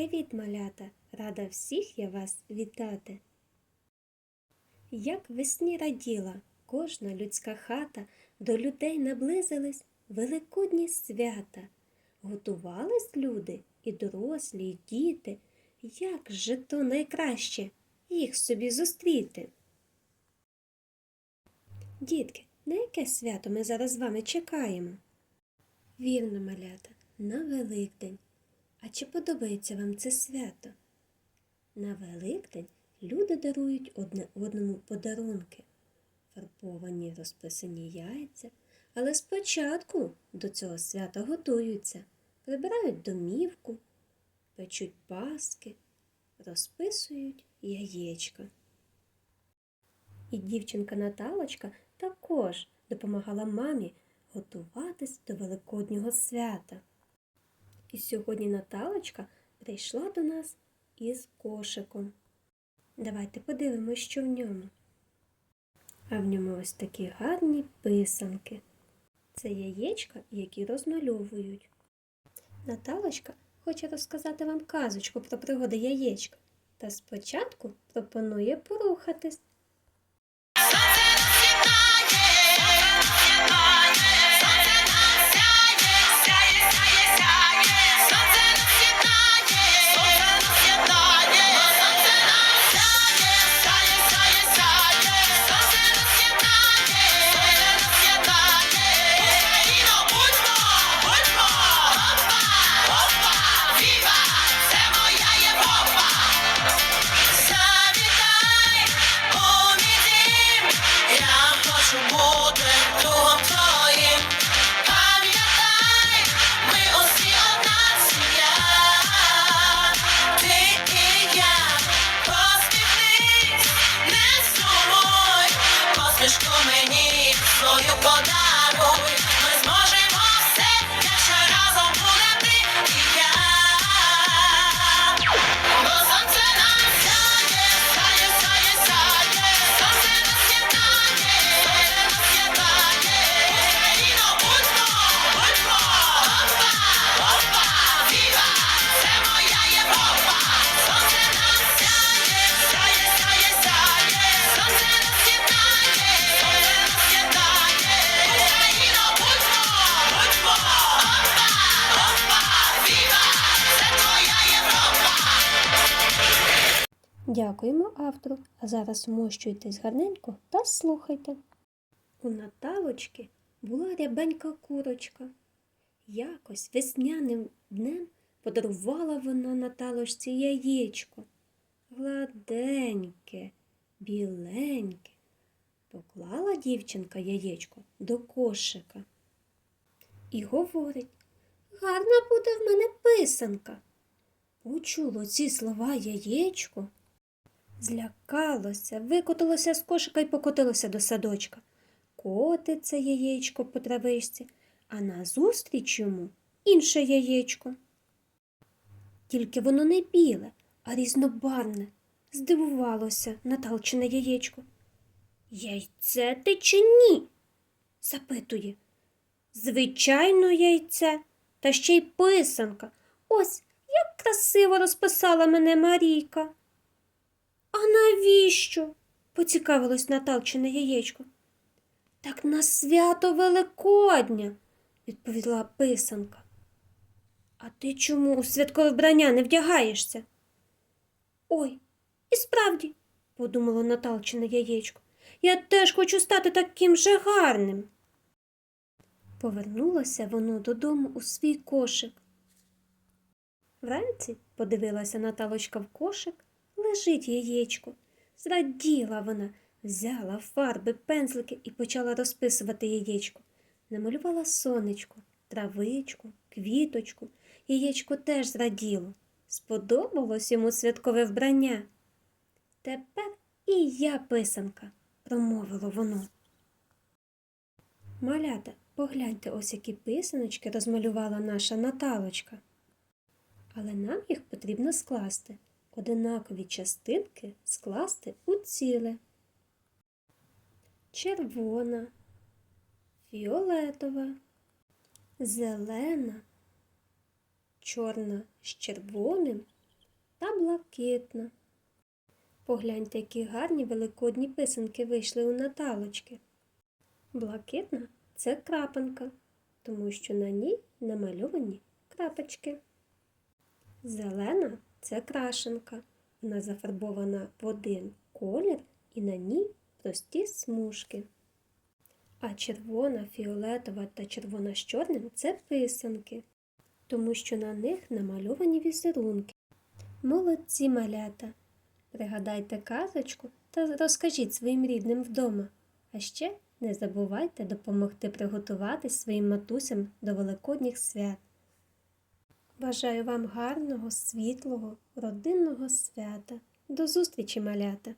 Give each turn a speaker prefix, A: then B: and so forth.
A: Привіт, малята! Рада всіх я вас вітати. Як весні раділа кожна людська хата, до людей наблизились великодні свята. Готувались люди і дорослі, і діти. Як же то найкраще їх собі зустріти? Дітки, на яке свято ми зараз з вами чекаємо? Вірно, малята, на Великдень. А чи подобається вам це свято? На Великдень люди дарують одне одному подарунки, фарбовані розписані яйця, але спочатку до цього свята готуються, прибирають домівку, печуть паски, розписують яєчка. І дівчинка Наталочка також допомагала мамі готуватись до Великоднього свята. І сьогодні Наталочка прийшла до нас із кошиком. Давайте подивимось, що в ньому. А в ньому ось такі гарні писанки. Це яєчка, які розмальовують. Наталочка хоче розказати вам казочку про пригоди яєчка. Та спочатку пропонує порухатись. Дякуємо автору, а зараз вмощуйтесь гарненько та слухайте. У Наталочки була рябенька курочка. Якось весняним днем подарувала вона Наталочці яєчко. Гладеньке, біленьке. Поклала дівчинка яєчко до кошика і говорить Гарна буде в мене писанка. Почуло ці слова яєчко. Злякалося, викотилося з кошика і покотилося до садочка. Котиться яєчко по травичці, а назустріч йому інше яєчко. Тільки воно не біле, а різнобарвне. Здивувалося Наталчине яєчко. Яйце ти чи ні? запитує. Звичайно, яйце, та ще й писанка. Ось як красиво розписала мене Марійка. А навіщо? поцікавилось Наталчине яєчко. Так на свято Великодня, відповіла писанка. А ти чому у святкове вбрання не вдягаєшся? Ой, і справді, подумало Наталчине яєчко, я теж хочу стати таким же гарним. Повернулося воно додому у свій кошик. Вранці подивилася Наталочка в кошик, лежить яєчко. Зраділа вона, взяла фарби, пензлики і почала розписувати яєчко. Намалювала сонечко, травичку, квіточку. Яєчко теж зраділо. Сподобалось йому святкове вбрання. Тепер і я писанка, промовило воно. Малята, погляньте, ось які писаночки розмалювала наша Наталочка. Але нам їх потрібно скласти. Одинакові частинки скласти у ціле. Червона, фіолетова, зелена, чорна з червоним та блакитна. Погляньте, які гарні великодні писанки вийшли у Наталочки. Блакитна це крапанка, тому що на ній намальовані крапочки. Зелена це крашенка. Вона зафарбована в один колір і на ній прості смужки. А червона, фіолетова та червона з чорним це писанки, тому що на них намальовані візерунки. Молодці малята! Пригадайте казочку та розкажіть своїм рідним вдома. А ще не забувайте допомогти приготувати своїм матусям до Великодніх свят. Бажаю вам гарного, світлого, родинного свята. До зустрічі, малята!